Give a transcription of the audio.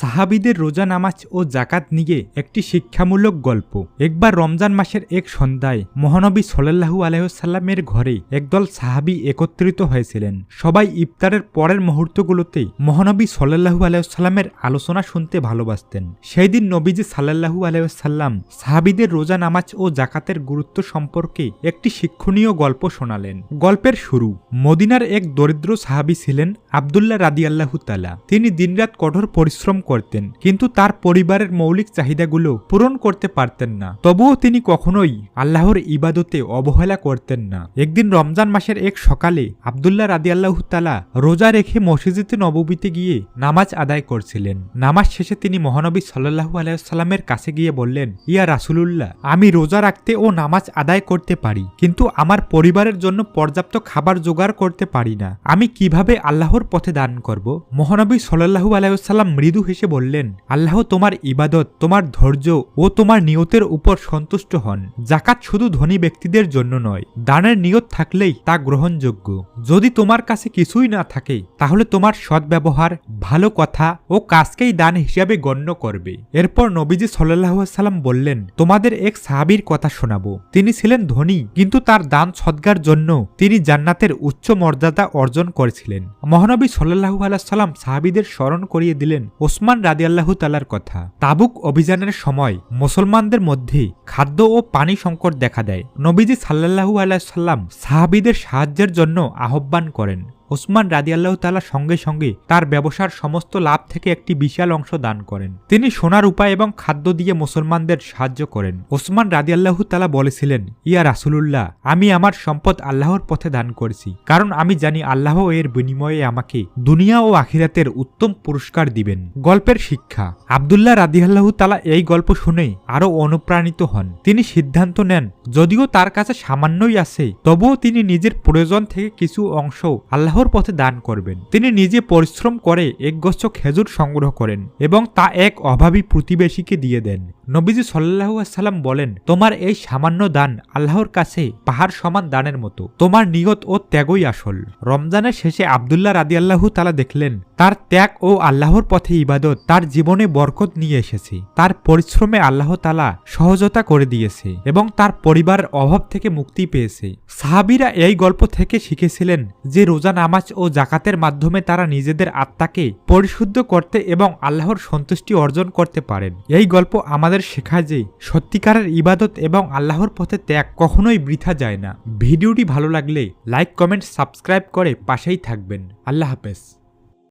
সাহাবিদের রোজা নামাজ ও জাকাত নিয়ে একটি শিক্ষামূলক গল্প। একবার রমজান মাসের এক সন্ধ্যায় মহানবী সাল্লাহু আলহ্লামের ঘরে একদল সাহাবি একত্রিত হয়েছিলেন। সবাই ইফতারের পরের মুহূর্তগুলোতে মহানবী সাল্লাহু আলহ্লামের আলোচনা শুনতে ভালোবাসতেন। সেই দিন নবীজি সাল্লাহু আলহ্লাম সাহাবিদের রোজা নামাজ ও জাকাতের গুরুত্ব সম্পর্কে একটি শিক্ষণীয় গল্প শোনালেন। গল্পের শুরু, মদিনার এক দরিদ্র সাহাবি ছিলেন আবদুল্লাহ রাদি আল্লাহু তালা তিনি দিনরাত কঠোর পরিশ্রম করতেন, কিন্তু তার পরিবারের মৌলিক চাহিদাগুলো পূরণ করতে পারতেন না। তবুও তিনি কখনোই আল্লাহর ইবাদতে অবহেলা করতেন না। একদিন রমজান মাসের এক সকালে আবদুল্লাহ রাদি আল্লাহু তালা রোজা রেখে মসজিদে নববীতে গিয়ে নামাজ আদায় করছিলেন। নামাজ শেষে তিনি মহানবী সাল্লাহু আলাইসাল্লামের কাছে গিয়ে বললেন, ইয়া রাসুলুল্লাহ, আমি রোজা রাখতে ও নামাজ আদায় করতে পারি, কিন্তু আমার পরিবারের জন্য পর্যাপ্ত খাবার জোগাড় করতে পারি না। আমি কীভাবে আল্লাহর পথে দান করব? মহানবী সাল্লাহু আলাইসাল্লাম মৃদু হেসে বললেন, আল্লাহ তোমার ইবাদত, তোমার ধৈর্য ও তোমার নিয়তের উপর সন্তুষ্ট হন। জাকাত শুধু ধনী ব্যক্তিদের জন্য নয়, দানের নিয়ত থাকলেই তা গ্রহণযোগ্য। যদি তোমার কাছে কিছুই না থাকে, তাহলে তোমার সদ্ব্যবহার, ভালো কথা ও কাজকেই দান হিসাবে গণ্য করবে। এরপর নবীজি সাল্লাহ সাল্লাম বললেন, তোমাদের এক সাহাবির কথা শোনাবো। তিনি ছিলেন ধনী, কিন্তু তার দান সদ্গার জন্য তিনি জান্নাতের উচ্চ মর্যাদা অর্জন করেছিলেন। মহানবী সাল্লাহু আলাইসাল্লাম সাহাবিদের স্মরণ করিয়ে দিলেন, ওসমান রাদিয়াল্লাহু তালার কথা। তাবুক অভিযানের সময় মুসলমানদের মধ্যে খাদ্য ও পানি সংকট দেখা দেয়। নবীজি সাল্লাহু আলাইসাল্লাম সাহাবিদের সাহায্যের জন্য আহ্বান করেন। ওসমান রাদিয়াল্লাহ তালা সঙ্গে সঙ্গে তার ব্যবসার সমস্ত লাভ থেকে একটি বিশাল অংশ দান করেন। তিনি সোনার উপায় এবং খাদ্য দিয়ে মুসলমানদের সাহায্য করেন। ওসমান রাদিয়াল্লাহু তালা বলেছিলেন, ইয়া রাসুলুল্লাহ, আমি আমার সম্পদ আল্লাহর পথে দান করেছি, কারণ আমি জানি আল্লাহ এর বিনিময়ে আমাকে দুনিয়া ও আখিরাতের উত্তম পুরস্কার দিবেন। গল্পের শিক্ষা, আবদুল্লাহ রাদিয়াল্লাহু তালা এই গল্প শুনে আরও অনুপ্রাণিত হন। তিনি সিদ্ধান্ত নেন, যদিও তার কাছে সামান্যই আছে, তবুও তিনি নিজের প্রয়োজন থেকে কিছু অংশ আল্লাহর পথে দান করবেন। তিনি নিজে পরিশ্রম করে এক গচ্ছ খেজুর সংগ্রহ করেন এবং তা এক অভাবী প্রতিবেশীকে দিয়ে দেন। নবীজি সাল্লাম বলেন, তোমার এই সামান্য দান আল্লাহর কাছে পাহাড় সমান দানের মতো। তোমার নিয়ত ও ত্যাগই আসল। রমজানের শেষে আবদুল্লাহ রাদি আল্লাহু তালা দেখলেন, তার ত্যাগ ও আল্লাহর পথে ইবাদত তার জীবনে বরকত নিয়ে এসেছে। তার পরিশ্রমে আল্লাহ তালা সহজতা করে দিয়েছে এবং তার পরিবারের অভাব থেকে মুক্তি পেয়েছে। সাহাবিরা এই গল্প থেকে শিখেছিলেন যে রোজা নামাজ ও জাকাতের মাধ্যমে তারা নিজেদের আত্মাকে পরিশুদ্ধ করতে এবং আল্লাহর সন্তুষ্টি অর্জন করতে পারেন। এই গল্প আমাদের শেখায় যে সত্যিকারের ইবাদত এবং আল্লাহর পথে ত্যাগ কখনোই বৃথা যায় না। ভিডিওটি ভালো লাগলে লাইক, কমেন্ট, সাবস্ক্রাইব করে পাশেই থাকবেন। আল্লাহ হাফেজ।